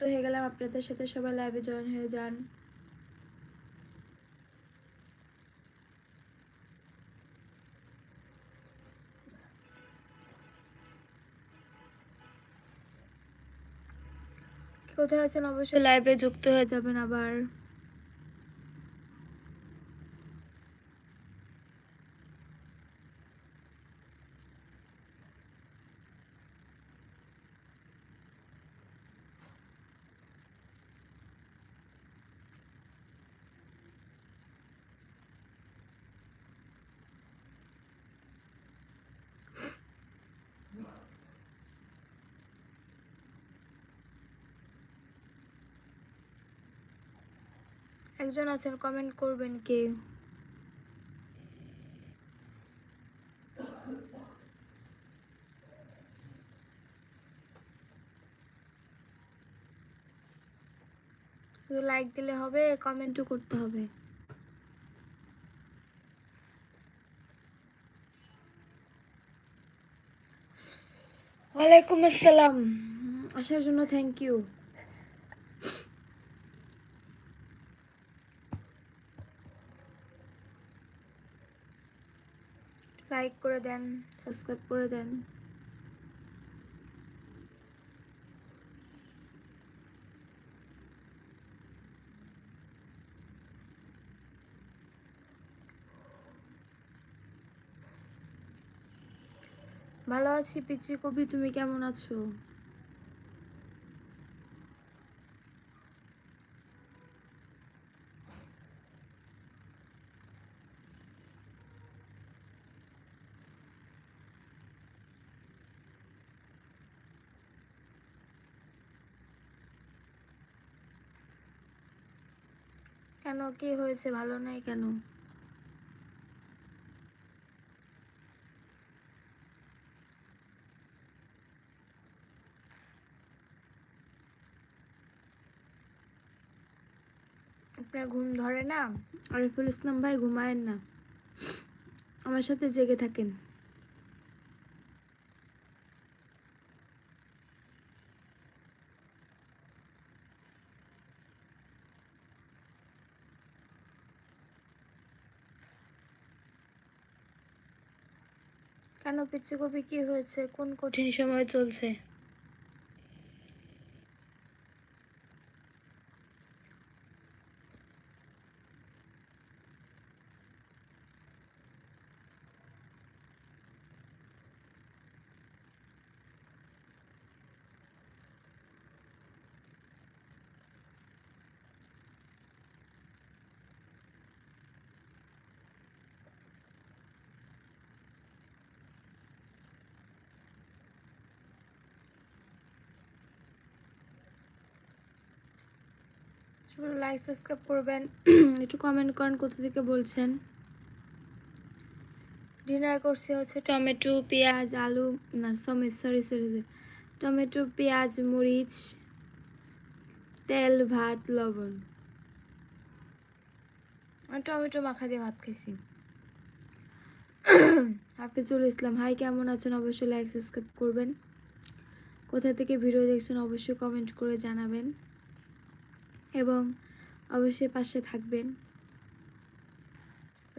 তো হয়ে গেলাম। আপনাদের সাথে সবাই লাইভে জয়েন হয়ে যান। কোথায় আছেন? অবশ্যই লাইভে যুক্ত হয়ে যাবেন আবার। একজন আছেন কমেন্ট করবেন কে? লাইক দিলে হবে কমেন্টও করতে হবে। ওয়ালাইকুম আসসালাম। আসার জন্য থ্যাংক ইউ লাইক করে দেন সাবস্ক্রাইব করে দেন। ভালো আছি পিচি কবি তুমি কেমন আছো? কেন কি হয়েছে? ভালো নাই কেন? আপনার ঘুম ধরে না? আরিফুল ইসলাম ভাই ঘুমায়েন না। আমার সাথে জেগে থাকেন কেন পিচ্ছি কবি কি হয়েছে? কোন কঠিন সময় চলছে? সবাই লাইক সাবস্ক্রাইব করবেন। একটু কমেন্ট করেন কোথা থেকে বলছেন। ডিনার করছি হচ্ছে টমেটো, পেঁয়াজ, আলু, না সমেত সরি সরি টমেটো, পেঁয়াজ, মরিচ, তেল, ভাত, লবণ। টমেটো মাখা দিয়ে ভাত খাইছি। হাফিজুল ইসলাম হাই কেমন আছেন? অবশ্যই লাইক সাবস্ক্রাইব করবেন। কোথা থেকে ভিডিও দেখছেন, অবশ্যই কমেন্ট করে জানাবেন। এবং অবশ্যই পাশে থাকবেন।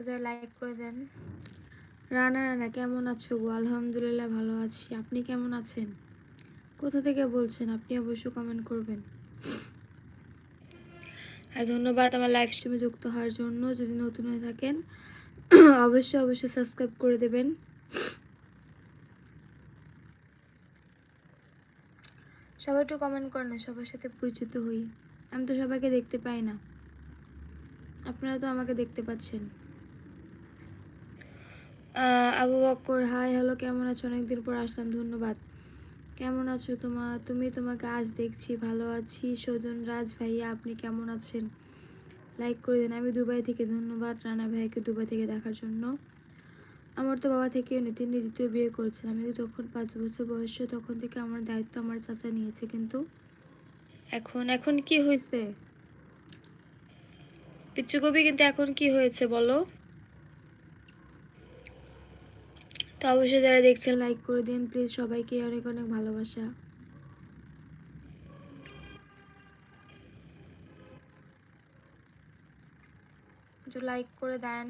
যারা লাইক করে দেন। রানা রানা, কেমন আছো গো? আলহামদুলিল্লাহ ভালো আছি। আপনি কেমন আছেন? কোথা থেকে বলছেন? আপনি অবশ্যই কমেন্ট করবেন। আর ধন্যবাদ আমার লাইভ স্ট্রিমে যুক্ত হওয়ার জন্য। যদি নতুন হয়ে থাকেন, অবশ্যই অবশ্যই সাবস্ক্রাইব করে দেবেন। সবাই একটু কমেন্ট করেন, সবার সাথে পরিচিত হই। আমি তো সবাইকে দেখতে পাই না। আপনারা তো আমাকে দেখতে পাচ্ছেন। আবু বক্কর হাই, হ্যালো, কেমন আছো? অনেকদিন পর আসলাম, ধন্যবাদ। কেমন আছো তোমার তুমি তোমাকে আজ দেখছি, ভালো আছি। সজন রাজ ভাইয়া, আপনি কেমন আছেন? লাইক করে দেন, আমি দুবাই থেকে, ধন্যবাদ রানা ভাইকে দুবাই থেকে দেখার জন্য। আমার তো বাবা নেই তিনি দ্বিতীয় বিয়ে করেছেন। আমি যখন পাঁচ বছর বয়স, তখন থেকে আমার দায়িত্ব আমার চাচা নিয়েছে কিন্তু এখন এখন কি হয়েছে? পিচ্ছু কবি কিন্তু এখন কি হয়েছে বলো? তো অবশ্যই যারা দেখছেন লাইক করে দিন। প্লিজ সবাইকে অনেক অনেক ভালোবাসা। লাইক করে দেন।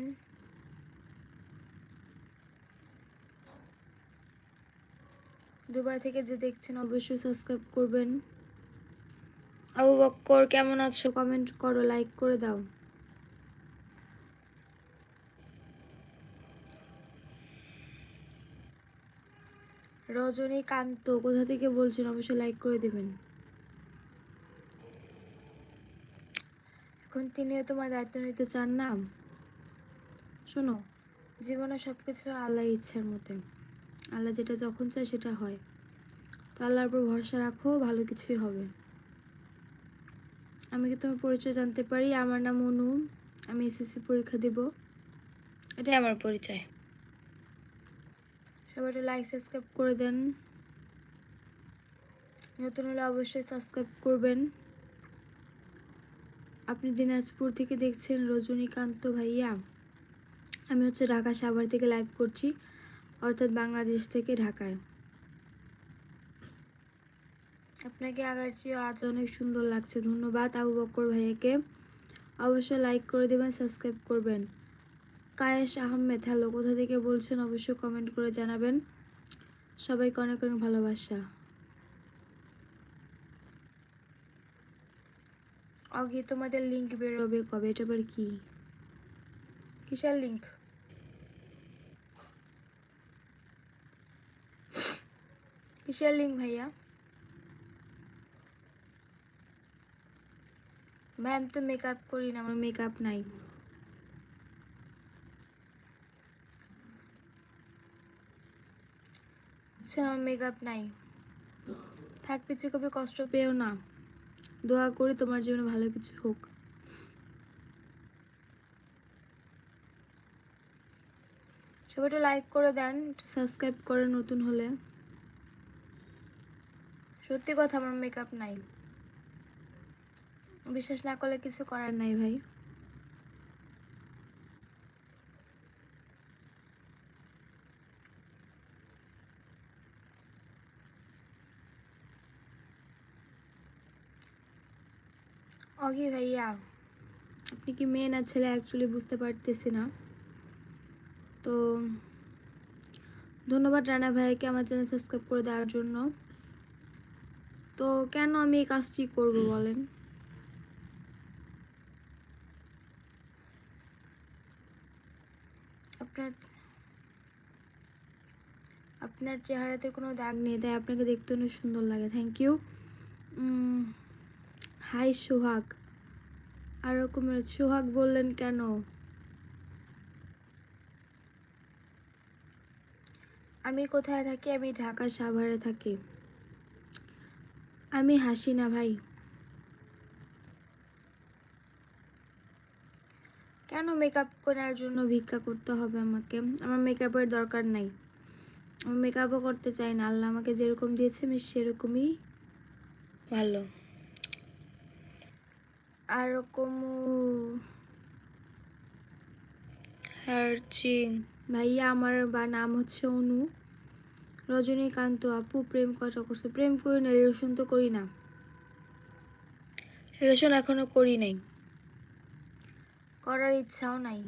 দুবাই থেকে যে দেখছেন, অবশ্যই সাবস্ক্রাইব করবেন। আবু বক্কর, কেমন আছো? কমেন্ট করো লাইক করে দাও। রজনীকান্ত, কোথা থেকে বলছেন অবশ্যই লাইক করে দেবেন? এখন তিনিও তোমার দায়িত্ব নিতে চান না। শোনো, জীবনে সব কিছু আল্লাহর ইচ্ছার মতে আল্লাহ যেটা যখন চায় সেটা হয়। তো আল্লাহর উপর ভরসা রাখো, ভালো কিছুই হবে। আমি কি তোমার পরিচয় জানতে পারি? আমার নাম অনু। আমি এসএসসি পরীক্ষা দেব। এটাই আমার পরিচয়। সবাই লাইক সাবস্ক্রাইব করে দেন। নতুন হলে অবশ্যই সাবস্ক্রাইব করবেন। আপনি দিনাজপুর থেকে দেখছেন রজনীকান্ত ভাইয়া। আমি হচ্ছে ঢাকা সাভার থেকে লাইভ করছি অর্থাৎ বাংলাদেশ থেকে ঢাকায়। আপনাকে আগার চেয়েও আজ অনেক সুন্দর লাগছে। ধন্যবাদ আবু বক্কর ভাইয়াকে। অবশ্যই লাইক করে দেবেন সাবস্ক্রাইব করবেন। কায়েশ আহমেদ হ্যালো কোথা থেকে বলছেন অবশ্যই কমেন্ট করে জানাবেন। সবাইকে অনেক অনেক ভালোবাসা। অগি, তোমাদের লিঙ্ক বেরোবে কবে? এটা আবার কি? কিসের লিঙ্ক কিসের লিঙ্ক ভাইয়া? ভাই আমি তো মেকআপ করি না, আমার মেকআপ নাই। আচ্ছা আমার মেকআপ নাই। থাক পিছিয়ে কবে কষ্ট পেও না। দোয়া করি তোমার জীবনে ভালো কিছু হোক। সবাই একটু লাইক করে দেন, একটু সাবস্ক্রাইব করে নতুন হলে। সত্যি কথা, আমার মেকআপ নাই। বিশ্বাস না করলে কিছু করার নাই ভাই। অগি ভাইয়া, আপনি কি মেয়ে না ছেলে অ্যাকচুয়ালি বুঝতে পারতেছি না। তো ধন্যবাদ রানা ভাইকে আমার চ্যানেল সাবস্ক্রাইব করে দেওয়ার জন্য। তো কেন আমি এই কাজটি করব বলেন? আপনার আপনার চেহারাতে কোনো দাগ নেই, তাই আপনাকে দেখতে অনেক সুন্দর লাগে। Thank you hi Sohag. আর রকমের সোহাগ বললেন কেন? আমি কোথায় থাকি? আমি ঢাকা সাভারে থাকি। আমি হাসি না ভাই। কেন মেকআপ করার জন্য ভিক্ষা করতে হবে আমাকে? আমার মেকআপের দরকার নাই। আমি মেকআপও করতে চাই না। আল্লাহ আমাকে যেরকম দিয়েছে আমি সেরকমই ভালো। আর হার্চিং ভাইয়া আমার বা নাম হচ্ছে অনু। রজনীকান্ত আপু প্রেম কটা করছে। প্রেম করি না রিলেশন তো করি না। রিলেশন এখনও করি নাই। করার ইচ্ছাও নাই।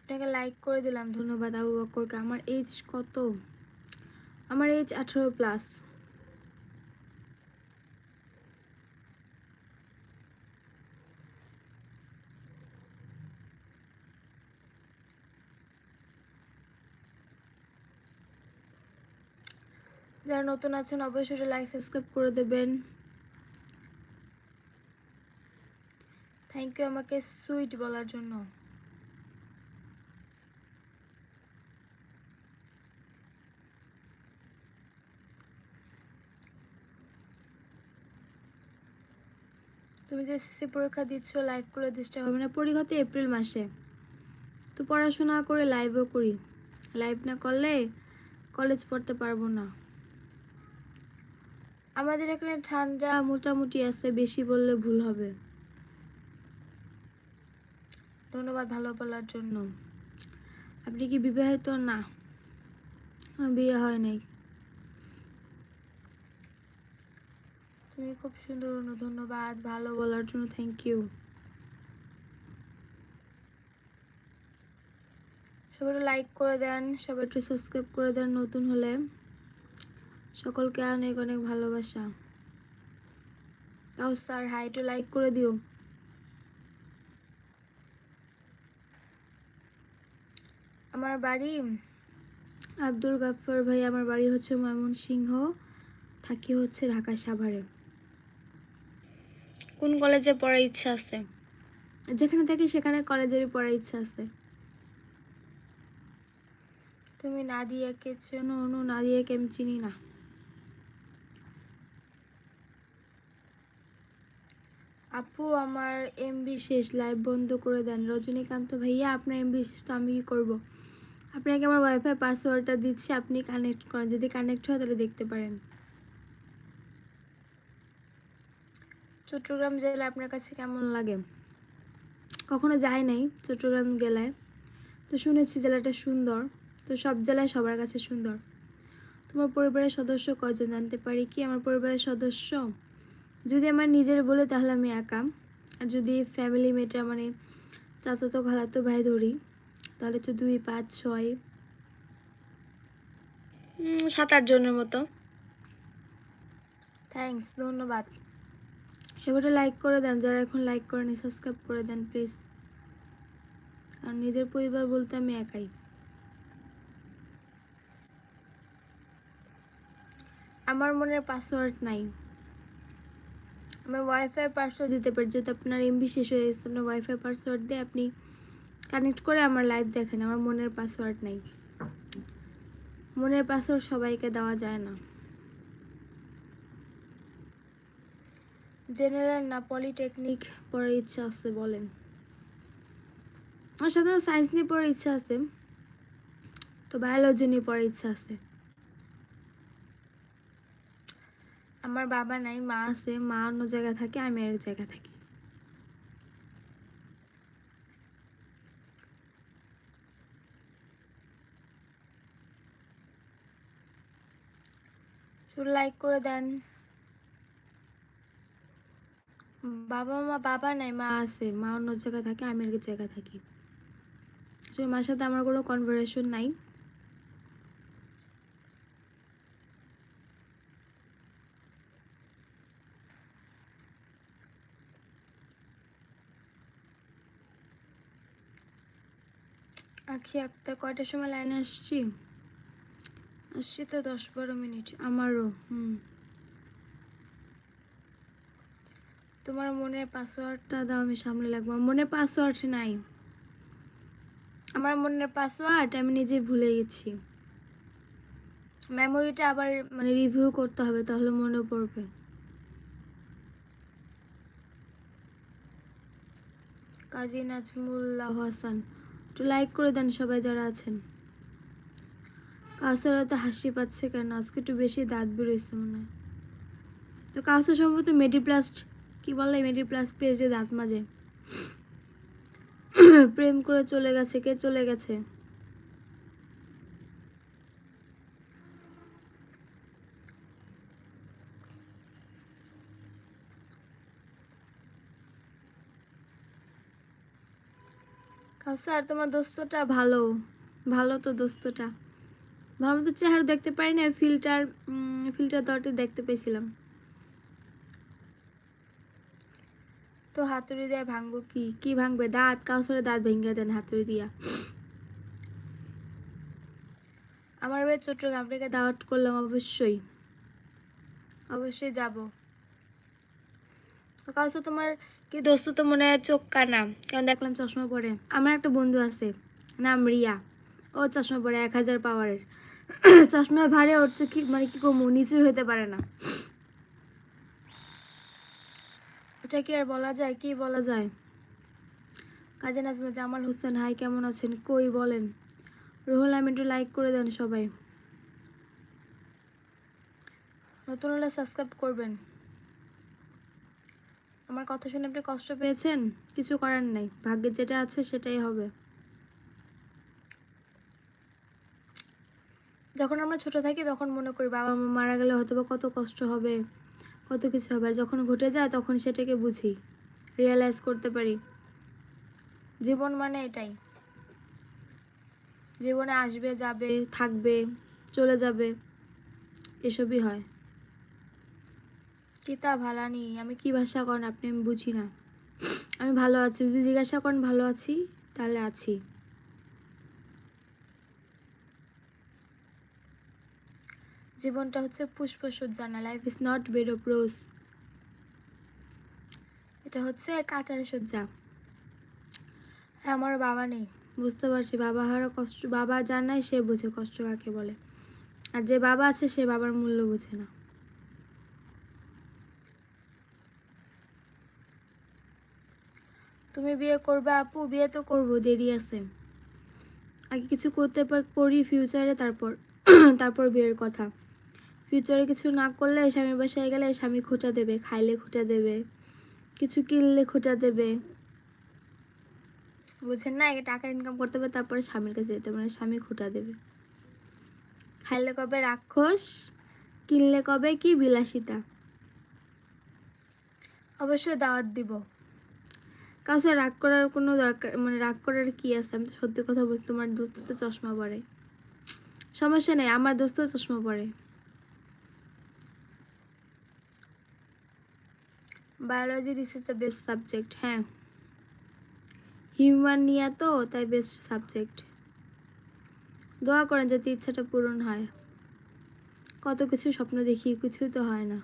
আপনাকে লাইক করে দিলাম, ধন্যবাদ আবু বকরকে আমার এজ কত? আমার এজ আঠেরো প্লাস যারা নতুন আছেন, অবশ্যই লাইক সাবস্ক্রাইব করে দেবেন। থ্যাংক ইউ আমাকে সুইট বলার জন্য। তুমি যে এসএসসি পরীক্ষা দিচ্ছ লাইভ করে ডিস্টার্ব হবে না। পরীক্ষা তো এপ্রিল মাসে। তো পড়াশোনা করে লাইভও করি। লাইভ না করলে কলেজ পড়তে পারব না। আমাদের এখানে ঠান্ডা মোটামুটি আছে, বেশি বললে ভুল হবে। ধন্যবাদ ভালো বলার জন্য। আপনি কি বিবাহিত? না। বিয়ে হয় নাই। তুমি খুব সুন্দর ধন্যবাদ ভালো বলার জন্য থ্যাংক ইউ সবাই লাইক করে দেন, সবাই একটু সাবস্ক্রাইব করে দেন নতুন হলে। সকলকে অনেক অনেক ভালোবাসা। তাও স্যার হাই একটু লাইক করে দিও। আমার বাড়ি আব্দুল গাফফার ভাই, আমার বাড়ি হচ্ছে ময়মনসিংহ, থাকি হচ্ছে ঢাকা সাভারে। কোন কলেজে পড়ার ইচ্ছা আছে? যেখানে থাকি সেখানে কলেজেরই পড়ার ইচ্ছা আছে। তুমি না নাদিয়াকে চেনো? অনু, নাদিয়াকে আমি চিনি না। আপু, আমার এমবি শেষ লাইভ বন্ধ করে দেন। রজনীকান্ত ভাইয়া, আপনার এমবি শেষ তো আমি কি করব? আপনাকে আমার ওয়াইফাই পাসওয়ার্ডটা দিচ্ছি, আপনি কানেক্ট করেন। যদি কানেক্ট হয় তাহলে দেখতে পারেন। চট্টগ্রাম জেলা আপনার কাছে কেমন লাগে? কখনো যাই নাই চট্টগ্রাম জেলায়। তো শুনেছি জেলাটা সুন্দর। তো সব জেলায় সবার কাছে সুন্দর। তোমার পরিবারের সদস্য কজন জানতে পারি কি? আমার পরিবারের সদস্য যদি আমার নিজের বলে তাহলে আমি একা। আর যদি ফ্যামিলি মেটার মানে চাচাতো খালাতো ভাই ধরি তাহলে হচ্ছে দুই পাঁচ ছয়। সাত আট জনের মতো। থ্যাঙ্কস ধন্যবাদ। সবাইটা লাইক করে দেন যারা এখন লাইক করেনি সাবস্ক্রাইব করে দেন প্লিজ কারণ নিজের পরিবার বলতে আমি একাই। আমার মনের পাসওয়ার্ড নাই। আমি ওয়াইফাই পাসওয়ার্ড দিতে পারি, যেহেতু আপনার এমবি শেষ হয়ে গেছে, আপনার ওয়াইফাই পাসওয়ার্ড দিয়ে আপনি কানেক্ট করে আমার লাইভ দেখেন, আমার মনের পাসওয়ার্ড নাই। মনের পাসওয়ার্ড সবাইকে দেওয়া যায় না। জেনারেল না পলিটেকনিক পড়ার ইচ্ছা আছে বলেন। আমার সাধারণত সায়েন্স নিয়ে পড়ার ইচ্ছা আছে, তো বায়োলজি নিয়ে পড়ার ইচ্ছা আছে। আমার বাবা নাই, মা আছে, মা অন্য জায়গায় থাকে, আমি এক জায়গায় থাকি। লাইক করে দেন। বাবা মা, বাবা নাই, মা আছে, মা অন্য জায়গায় থাকে, আমি এক জায়গায় থাকি। মার সাথে আমার কোনো কনভারেশন নাই। আখি আক্তার কয়টার সময় লাইনে আসছি? আসছি তো দশ বারো মিনিট, আমারও, হুম। তোমার মনের পাসওয়ার্ডটা দাও, আমি সামনে লাগবো মনের পাসওয়ার্ড নাই। আমার মনের পাসওয়ার্ড আমি নিজে ভুলে গেছি। মেমোরিটা আবার মানে রিভিউ করতে হবে, তাহলে মনে পড়বে। কাজী নাজমুল্লাহ হাসান একটু লাইক করে দেন সবাই যারা আছেন। কাউসার তো হাসি পাচ্ছে কেন? আজকে একটু বেশি দাঁত বেরোয়েছে মনে হয়। তো কাউসার সম্ভবত মেডিপ্লাস্ট কি বলে মেডিপ্লাস্ট পেয়েছে দাঁত মাঝে প্রেম করে চলে গেছে, কে চলে গেছে? কাউসার তোমার দোস্তটা ভালো। ভালো তো দোস্তটা। ভালো মতো চেহারা দেখতে পারি না ফিল্টার ফিল্টার দরটি দেখতে পেয়েছিলাম। তো হাতুড়ি দেয় ভাঙবো কি? কি ভাঙবে? দাঁত কাউসরে দাঁত ভেঙে দেন হাতুড়ি দিয়া। আমার এবার চট্টগ্রাম থেকে দাওয়াত করলাম অবশ্যই। অবশ্যই যাব। কাউসে তোমার কি দোস্ত তো মনে হয় চোখ কানা? কেন দেখলাম চশমা পরে? আমার একটা বন্ধু আছে, নাম রিয়া। ও চশমা পরে এক হাজার পাওয়ারের চশমা ভারে ওর চোখ মানে কি কমু, নিচু হতে পারে না। ওটা কি আর বলা যায়? কি বলা যায়? কাজী নাজমা জামাল হোসেন, হাই, কেমন আছেন? কই বলেন? রুহুল আমিন একটু লাইক করে দেন সবাই। নতুন হলে সাবস্ক্রাইব করবেন। আমার কথা শুনে আপনি কষ্ট পেয়েছেন? কিছু করার নাই। ভাগ্যের যেটা আছে সেটাই হবে। যখন আমরা ছোট থাকি, তখন মনে করি বাবা মা মারা গেলে হয়তো বা কত কষ্ট হবে, কত কিছু হবে। আর যখন ঘটে যায়, তখন সেটাকে বুঝি রিয়েলাইজ করতে পারি। জীবন মানে এটাই। জীবনে আসবে, যাবে, থাকবে, চলে যাবে, এসবই হয়। কিতা ভালানি আমি কি ভাষা করেন আপনি? আমি বুঝি না। আমি ভালো আছি। যদি জিজ্ঞাসা করেন, ভালো আছি, তাহলে আছি। জীবনটা হচ্ছে পুষ্প পুষ্পসজ্জা না। Life is not bed of rose এটা হচ্ছে কাটার সজ্জা। হ্যাঁ আমার বাবা নেই। বুঝতে পারছি। বাবা হারা কষ্ট বাবা নাই, সে বোঝে। কষ্ট কাকে বলে? আর যে বাবা আছে, সে বাবার মূল্য বোঝে না। তুমি বিয়ে করবে আপু, বিয়ে তো করব, দেরি আছে। আগে কিছু করতে করি ফিউচারে তারপর তারপর বিয়ের কথা। ফিউচারে কিছু না করলে স্বামী বাসায় গেলে স্বামী খোঁটা দেবে, খাইলে খোঁটা দেবে, কিছু কিনলে খোঁটা দেবে। বুঝছেন না, আগে টাকা ইনকাম করতে হবে, তারপরে স্বামীর কাছে যেতে মানে স্বামী খোঁটা দেবে। খাইলে কবে রাক্ষস, কিনলে কবে কি বিলাসিতা? অবশ্যই দাওয়াত দিব। কাছে রাগ করার কোনো দরকার মানে রাগ করার কি আছে? আমি তো সত্যি কথা বলছি, তোমার দোস্ত তো চশমা পরে। সমস্যা নেই, আমার দোস্ত চশমা পরে। Biology this is the best subject হ্যাঁ। হিউম্যান নিয়ে তো, তাই বেস্ট সাবজেক্ট দোয়া করেন যাতে ইচ্ছাটা পূরণ হয়। কত কিছু স্বপ্ন দেখি, কিছুই তো হয় না।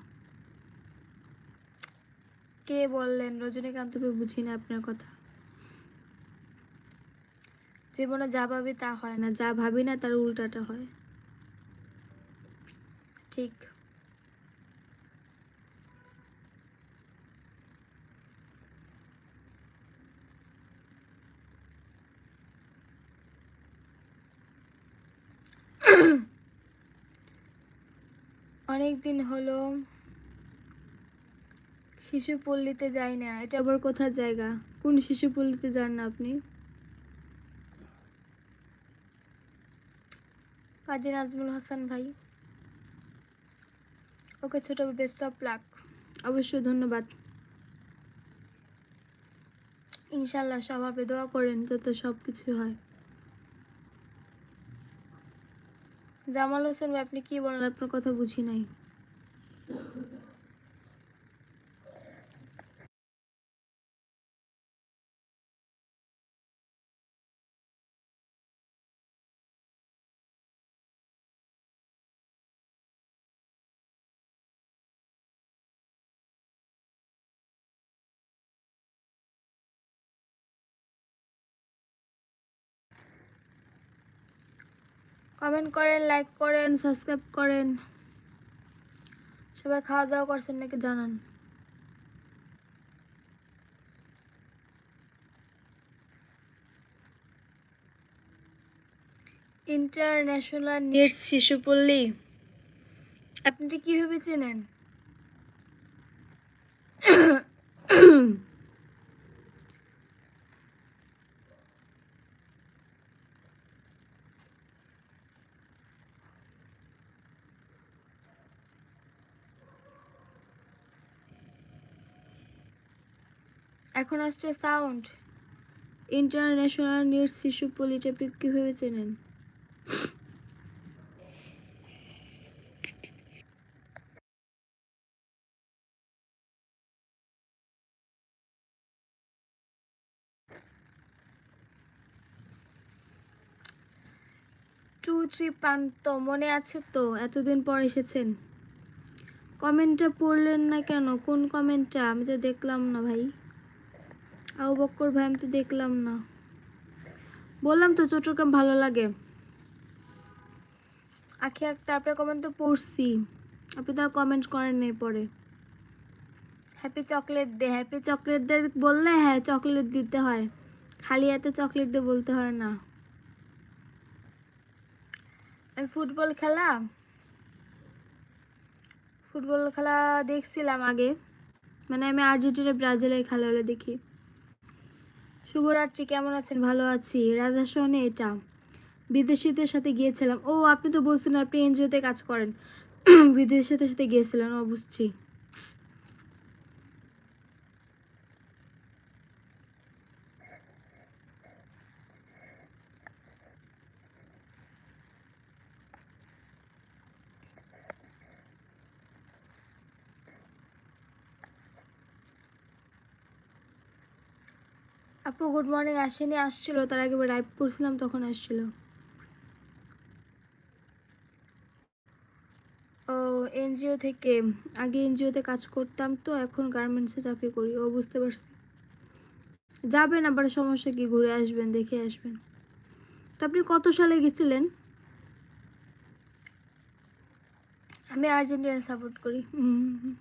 কে বললেন? রজনীকান্ত বুঝি না আপনার কথা। জীবনে যা ভাবি তা হয় না, যা ভাবি না তার উল্টাটা হয়। ঠিক। অনেক দিন হলো শিশু পল্লীতে যাই না, এটা আবার কোথার জায়গা? কোন শিশু পল্লীতে যান না আপনি? কাজী নাজমুল হাসান ভাই। ওকে ছোট বেস্ট অফ লাক অবশ্যই ধন্যবাদ। ইনশাল্লাহ স্বভাবে দোয়া করেন যাতে সব কিছু হয়। জামাল হোসেন ভাই, আপনি কি বলেন? আপনার কথা বুঝি নাই। কমেন্ট করেন লাইক করেন সাবস্ক্রাইব করেন। সবাই খাওয়া দাওয়া করছেন নাকি জানান। ইন্টারন্যাশনাল নিডস শিশুপল্লী আপনি কীভাবে চেনেন? এখন আসছে সাউন্ড। ইন্টারন্যাশনাল নিডস শিশুপল্লী এটা আপনি কীভাবে চেনেন। টু থ্রি প্রান্ত, মনে আছে তো? এতদিন পর এসেছেন। কমেন্টটা পড়লেন না কেন? কোন কমেন্টটা? আমি তো দেখলাম না ভাই। আবু বক্কর ভাই, আমি তো দেখলাম না। বললাম তো চট্টগ্রাম ভালো লাগে। আখি একটা আপনার কমেন্ট তো পড়ছি। আপনি তো আর কমেন্ট করেন নেই পরে। হ্যাপি চকলেট দে হ্যাপি চকলেট দে বললে হ্যাঁ চকলেট দিতে হয়। খালি হাতে চকলেট দে বলতে হয় না। আমি ফুটবল খেলা? ফুটবল খেলা দেখছিলাম আগে। মানে আমি আর্জেন্টিনা ব্রাজিলের খেলা হলে দেখি। শুভরাত্রি, কেমন আছেন? ভালো আছি। রাজা শোনে এটা। বিদেশিদের সাথে গিয়েছিলাম। ও, আপনি তো বলছেন আপনি এনজিওতে কাজ করেন। বিদেশিদের সাথে গিয়েছিলেন, ও, বুঝছি। আপু গুড মর্নিং আসেনি আসছিল, তার আগে লাইভ করছিলাম, তখন আসছিল। ও এনজিও থেকে, আগে এনজিওতে কাজ করতাম তো, এখন গার্মেন্টসে চাকরি করি, ও বুঝতে পারছি। যাবেন আবার, সমস্যা কি, ঘুরে আসবেন, দেখে আসবেন। তো আপনি কত সালে গেছিলেন? আমি আর্জেন্টিনা সাপোর্ট করি হুম।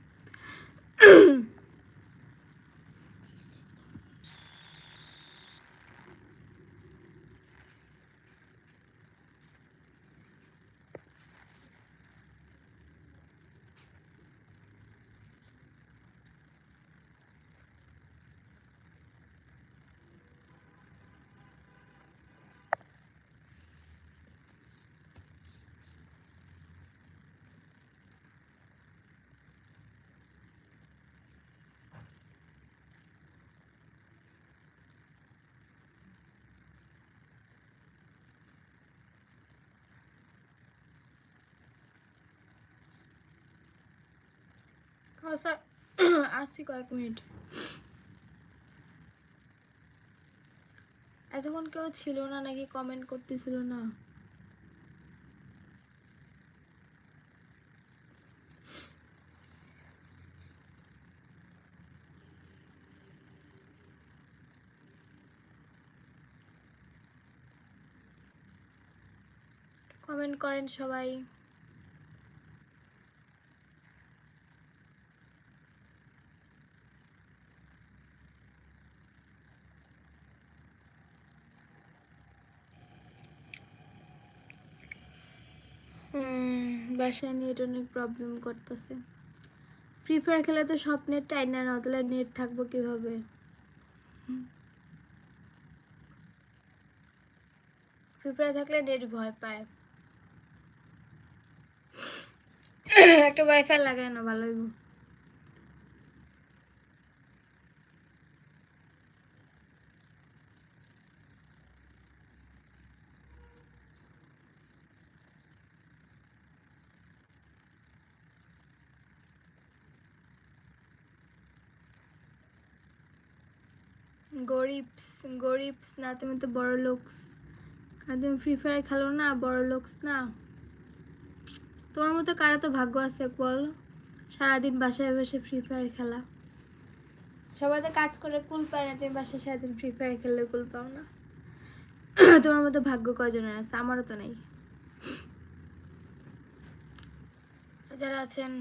হ্যাঁ স্যার আসছি কয়েক মিনিট এতক্ষণ কেউ ছিল না নাকি কমেন্ট করতেছিল না? কমেন্ট করেন সবাই হুম, বাসায় নেট অনেক প্রবলেম করতেছে। ফ্রি ফায়ার খেলে তো সব নেট টাইম না তাহলে নেট থাকব কীভাবে? ফ্রি ফায়ার থাকলে নেট ভয় পায়। একটা ওয়াইফাই লাগায় না, ভালো গরিবস গরিবস না, তুমি তো বড় লোকস। আর তুমি ফ্রি ফায়ার খেলো না, বড় লোকস না। তোমার মতো কারা তো ভাগ্য আছে বল? সারাদিন বাসায় বসে ফ্রি ফায়ার খেলা। সবাই তো কাজ করে কুল পায় না, তুমি বাসায় সারাদিন ফ্রি ফায়ার খেললে কুল পাও না। তোমার মতো ভাগ্য কজনের আছে? আমারও তো নেই। যারা আছেন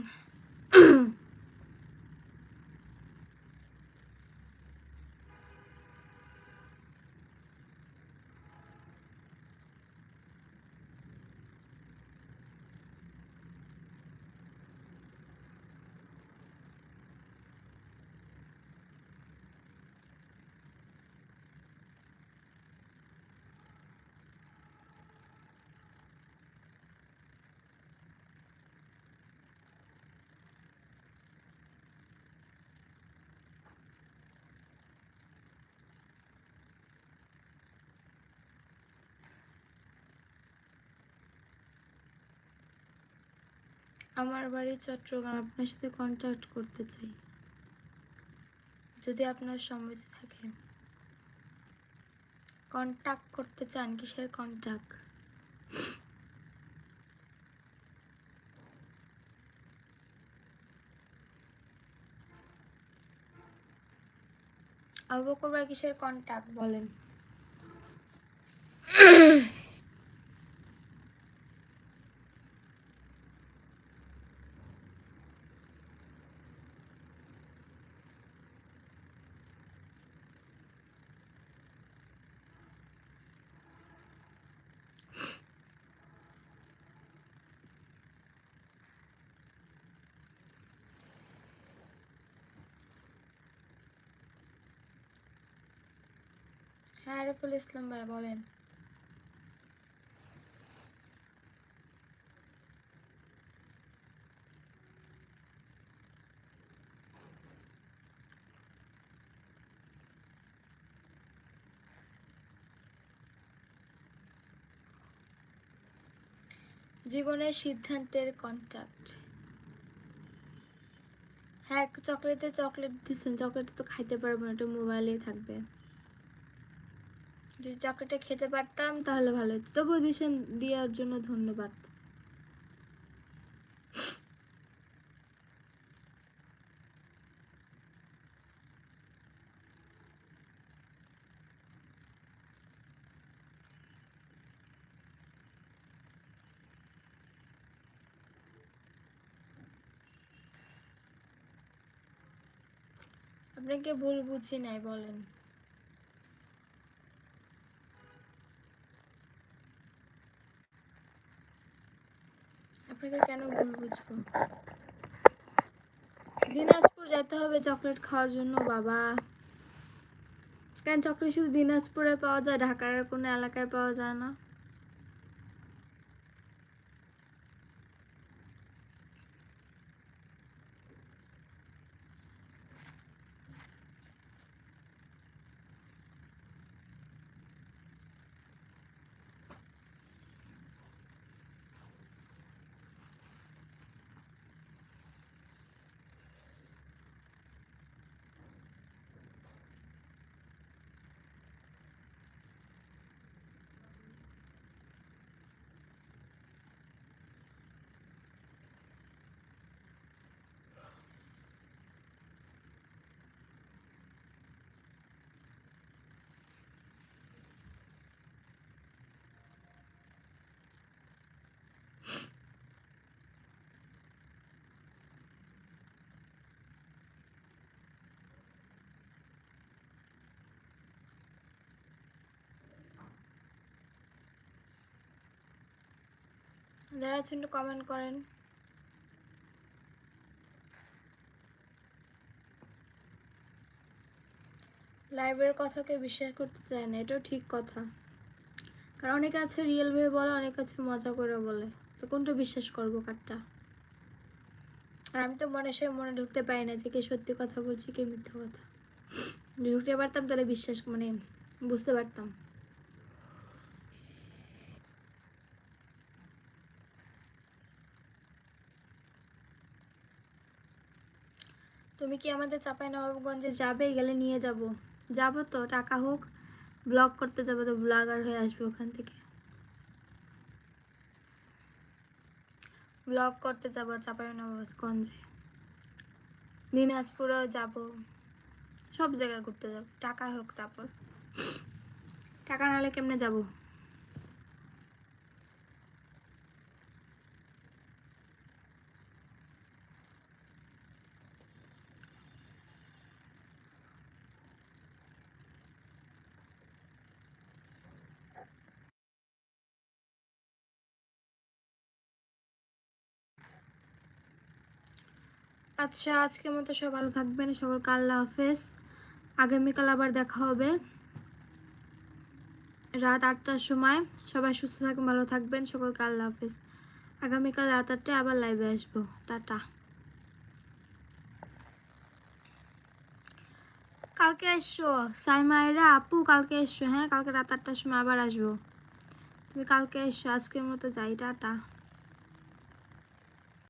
আমার বাড়ি চট্টগ্রাম, আপনার সাথে কন্ট্যাক্ট করতে চাই। যদি আপনার সম্মতি থাকে। কন্ট্যাক্ট করতে চান, কিসের কন্ট্যাক্ট ভাই, কিসের কন্ট্যাক্ট বলেন? হ্যাঁ রফুল ইসলাম ভাই, বলেন। জীবনের সিদ্ধান্তের কন্ট্যাক্ট হ্যাঁ চকলেটে চকলেট দিচ্ছেন চকলেট তো খাইতে পারব না একটু মোবাইলেই থাকবে। যদি চকলেটে খেতে পারতাম, তাহলে ভালো হতো। তবুও দিয়েছেন দেওয়ার জন্য ধন্যবাদ। আপনাকে ভুল বুঝি নাই, বলেন। আপনাকে কেন ভুল বুঝব? দিনাজপুর যেতে হবে চকলেট খাওয়ার জন্য, বাবা। কেন চকলেট শুধু দিনাজপুরে পাওয়া যায়, ঢাকার কোনো এলাকায় পাওয়া যায় না? যারা আছেন একটু কমেন্ট করেন। লাইভের কথাকে বিশ্বাস করতে চায় না, এটাও ঠিক কথা। কারণ অনেকে আছে রিয়েল ভেবে বলে, অনেকে আছে মজা করে বলে। তো কোনটা বিশ্বাস করব কারটা? আর আমি তো মনে সে মনে ঢুকতে পারি না যে কে সত্যি কথা বলছি, কে মিথ্যা কথা। ঢুকতে পারতাম তাহলে বিশ্বাস মানে বুঝতে পারতাম। তুমি কি আমাদের চাপাই নবাবগঞ্জে যাবে? গেলে নিয়ে যাব। যাব তো, টাকা হোক ব্লগ করতে যাব তো ব্লগার হয়ে আসবে ওখান থেকে। ব্লগ করতে যাব চাপাই নবাবগঞ্জে দিনাজপুরেও যাব। সব জায়গায় ঘুরতে যাব। টাকা হোক তারপর। টাকা নাহলে কেমনে যাব? আচ্ছা আজকের মতো সবাই ভালো থাকবেন, সকলকে আল্লাহ হাফেজ। আগামীকাল আবার দেখা হবে। রাত আটটার সময়। সবাই সুস্থ থাকবেন, ভালো থাকবেন, সকলকে আল্লাহ হাফেজ। আগামীকাল রাত আটটায় আবার লাইভে আসব। টাটা। কালকে এসছো সাইমায়েরা আপু কালকে এসছো হ্যাঁ কালকে রাত আটটার সময় আবার আসব। তুমি কালকে এসছো আজকের মতো যাই, টাটা।